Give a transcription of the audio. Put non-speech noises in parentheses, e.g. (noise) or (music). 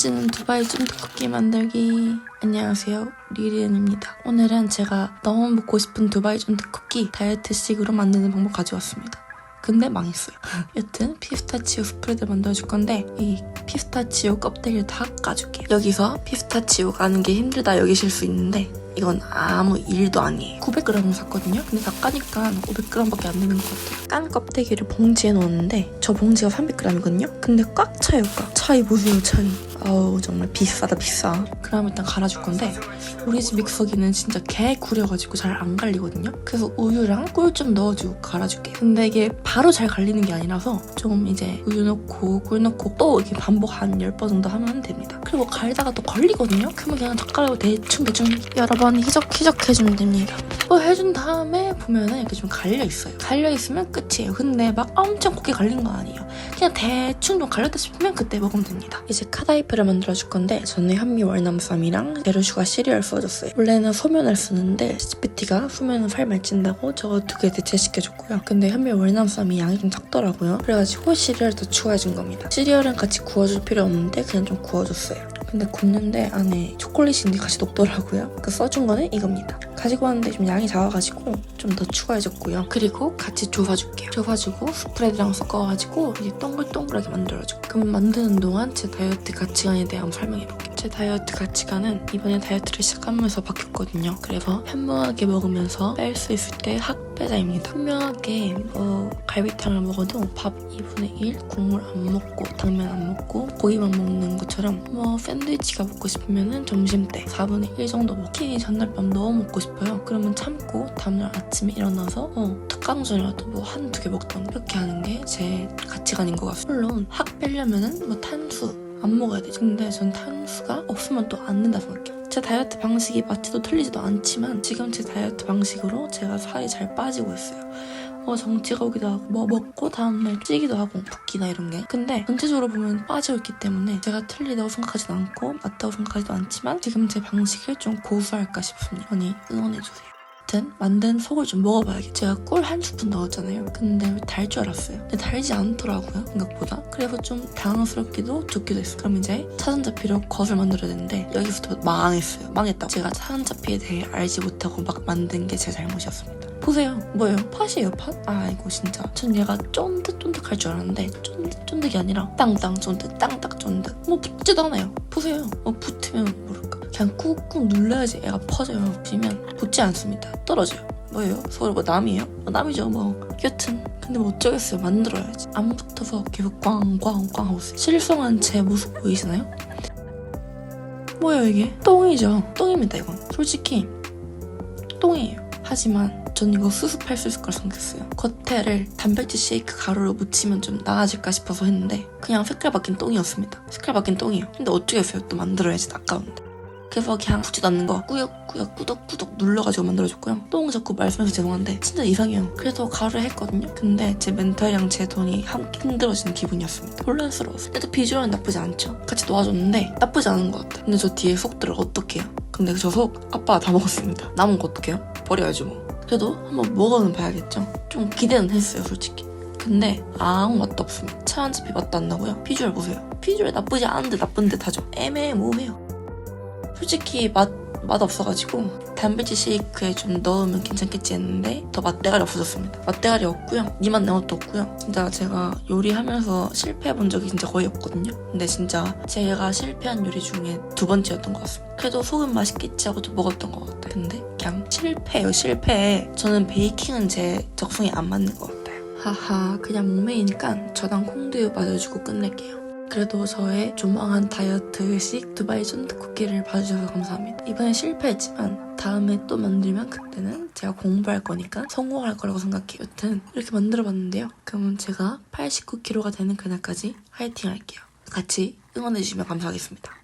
찌는 두바이 쫀득 쿠키 만들기. 안녕하세요. 리리은입니다. 오늘은 제가 너무 먹고 싶은 두바이 쫀득 쿠키 다이어트식으로 만드는 방법 가져왔습니다. 근데 망했어요. (laughs) 여튼 피스타치오 스프레드 만들어줄 건데 이 피스타치오 껍데기를 다 까줄게요. 여기서 피스타치오 까는 게 힘들다 여기실 수 있는데 이건 아무 일도 아니에요. 900g 샀거든요. 근데 다 까니까 500g밖에 안 되는 것 같아요 깐 껍데기를 봉지에 넣었는데 저 봉지가 300g이거든요? 근데 꽉 차요 꽉. 차이 보세요 차이? 아우 정말 비싸다 비싸. 그럼 일단 갈아줄 건데 우리 집 믹서기는 진짜 개 구려가지고 잘 안 갈리거든요? 그래서 우유랑 꿀 좀 넣어주고 갈아줄게요. 근데 이게 바로 잘 갈리는 게 아니라서 좀 이제 우유 넣고 꿀 넣고 또 이렇게 반복 한 10번 정도 하면 됩니다. 그리고 갈다가 또 걸리거든요? 그러면 그냥 젓가락으로 대충 대충. 여러 번 희적희적 해주면 됩니다. 뭐 해준 다음에 보면은 이렇게 좀 갈려 있어요 갈려 있으면 끝이에요 근데 막 엄청 곱게 갈린 건 아니에요 그냥 대충 좀 갈렸다 싶으면 그때 먹으면 됩니다. 이제 카다이프를 만들어줄 건데 저는 현미 월남쌈이랑 제로슈가 시리얼 써줬어요. 원래는 소면을 쓰는데 CPT가 소면은 살 많이 찐다고 저거 두 개 대체시켜줬고요. 근데 현미 월남쌈이 양이 좀 작더라고요. 그래가지고 시리얼 더 추가해준 겁니다. 시리얼은 같이 구워줄 필요 없는데 그냥 좀 구워줬어요. 근데 굽는데 안에 초콜릿이 같이 녹더라고요. 그 써준 거는 이겁니다. 가지고 왔는데 좀 양이 작아가지고 좀 더 추가해줬고요. 그리고 같이 조사줄게요. 조사주고 스프레드랑 섞어가지고 이제 동글동글하게 만들어줄게요. 그럼 만드는 동안 제 다이어트 가치관에 대해 한번 설명해볼게요. 제 다이어트 가치관은 이번에 다이어트를 시작하면서 바뀌었거든요. 그래서 현명하게 먹으면서 뺄 수 있을 때 학배자입니다. 현명하게 뭐 갈비탕을 먹어도 밥 2분의 1, 국물 안 먹고 당면 안 먹고 고기만 먹는 것처럼 뭐 샌드위치가 먹고 싶으면은 점심 때 4분의 1 정도 특히 전날 밤 너무 먹고 싶 어요. 그러면 참고 다음날 아침에 일어나서 어 닭강정이라도 뭐 한두 개 먹던 이렇게 하는 게 제 가치관인 것 같아요. 물론 확 빼려면은 뭐 탄수 안 먹어야 되죠. 근데 전 탄수가 없으면 또 안 된다 생각해요. 제 다이어트 방식이 마치도 틀리지도 않지만 지금 제 다이어트 방식으로 제가 살이 잘 빠지고 있어요. 어 정치가 오기도 하고 뭐 먹고 다음날 찌기도 하고 붓기나 이런 게 근데 전체적으로 보면 빠지고 있기 때문에 제가 틀리다고 생각하지도 않고 맞다고 생각하지도 않지만 지금 제 방식을 좀 고수할까 싶습니다. 많이 응원해주세요. 아무튼 만든 속을 좀 먹어봐야겠죠. 제가 꿀 한 스푼 넣었잖아요. 근데 달 줄 알았어요. 근데 달지 않더라고요. 생각보다. 그래서 좀 당황스럽기도 좋기도 했어요. 그럼 이제 차전자피로 겉을 만들어야 되는데 여기서부터 망했어요. 망했다고. 제가 차전자피에 대해 알지 못하고 막 만든 게 제 잘못이었습니다. 보세요. 뭐예요? 팥이에요, 팥? 아, 이거 진짜. 전 얘가 쫀득쫀득 할 줄 알았는데 쫀득쫀득이 아니라 땅땅 쫀득, 땅땅 쫀득. 뭐 붙지도 않아요. 보세요. 뭐 붙으면 모를까. 그냥 꾹꾹 눌러야지 애가 퍼져요. 붙이면 붙지 않습니다. 떨어져요. 뭐예요? 서로 뭐 남이에요? 뭐 남이죠, 뭐. 여튼. 근데 뭐 어쩌겠어요. 만들어야지. 안 붙어서 계속 꽝꽝꽝 하고 있어요. 실성한 제 모습 보이시나요? 뭐예요, 이게? 똥이죠. 똥입니다, 이건. 솔직히. 똥이에요. 하지만 전 이거 수습할 수 있을 거라 생각했어요. 겉에를 단백질 쉐이크 가루로 묻히면 좀 나아질까 싶어서 했는데 그냥 색깔 바뀐 똥이었습니다. 색깔 바뀐 똥이에요. 근데 어쩌겠어요. 또 만들어야지 아까운데. 그래서 그냥 붙지도 않는 거 꾸역꾸역 꾸덕꾸덕 눌러가지고 만들어줬고요. 똥 자꾸 말씀해서 죄송한데 진짜 이상해요. 그래서 가루를 했거든요. 근데 제 멘탈이랑 제 돈이 함께 힘들어지는 기분이었습니다. 혼란스러웠어요. 근데 비주얼은 나쁘지 않죠. 같이 도와줬는데 나쁘지 않은 것 같아요. 근데 저 뒤에 속들을 어떡해요? 근데 저 속 아빠가 다 (laughs) 먹었습니다. 남은 거 어떡해요? 버려야죠 뭐. 그래도 한번 먹어는 봐야겠죠. 좀 기대는 했어요 솔직히. 근데 아무 맛도 없습니다. 차한 잔피 맛도 안 나고요. 비주얼 보세요. 비주얼 나쁘지 않은데 나쁜 듯하죠. 애매모호해요. 솔직히 맛, 맛 없어가지고 단백질 쉐이크에 좀 넣으면 괜찮겠지 했는데 더 맛대가리 없어졌습니다. 맛대가리 없고요. 니만 낸 것도 없고요. 진짜 제가 요리하면서 실패해본 적이 진짜 거의 없거든요. 근데 진짜 제가 실패한 요리 중에 두 번째였던 것 같습니다. 그래도 소금 맛있겠지 하고 좀 먹었던 것 같아요. 근데 그냥 실패예요, 실패. 저는 베이킹은 제 적성에 안 맞는 것 같아요. 하하, 그냥 목매이니까 저당 콩두유 맞아주고 끝낼게요. 그래도 저의 조망한 다이어트식 두바이 쫀득 쿠키를 봐주셔서 감사합니다. 이번에 실패했지만 다음에 또 만들면 그때는 제가 공부할 거니까 성공할 거라고 생각해요. 여튼 이렇게 만들어봤는데요. 그러면 제가 89kg가 되는 그날까지 화이팅 할게요. 같이 응원해주시면 감사하겠습니다.